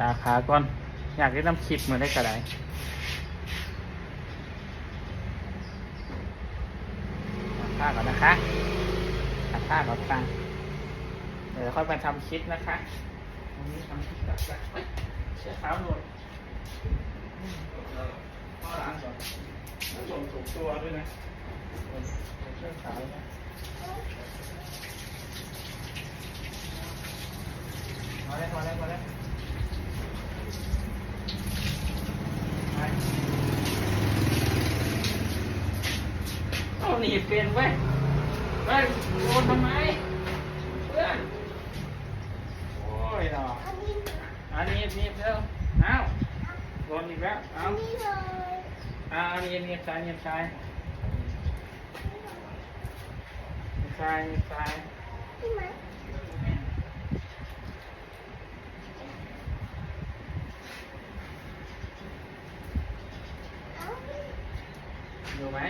ตาขาก่อน อยากได้น้ำคลิปเหมือนได้กระไดตัดผ้าก่อนนะคะตัดผ้าก่อนค่ะเดี๋ยวค่อยมาทำคลิปนะคะวันนี้ทำคลิปตัดละเฮ้ยเชือกเท้าหลุดข้อหลังก่อนแล้วส่งถูกตัวด้วยนะเชือกเท้านะพอแล้วพอแล้วพอแล้วไป เอาหนีบเป็นเว้ยเฮ้ยโดนทำไมเพื่อนโอ้ยเนาะอันนี้อันนี้นี่เร็วเอ้าโดนอีกแล้วอัเอ้านนี้เอาอันนี้นี่ซ้ายนี่ซ้ายนี่ซ้ายนี่ซ้ายใช่ไหม เอา อยู่ไหม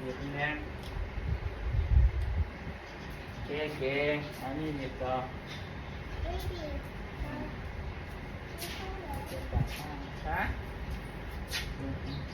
อยู่ที่แน่เ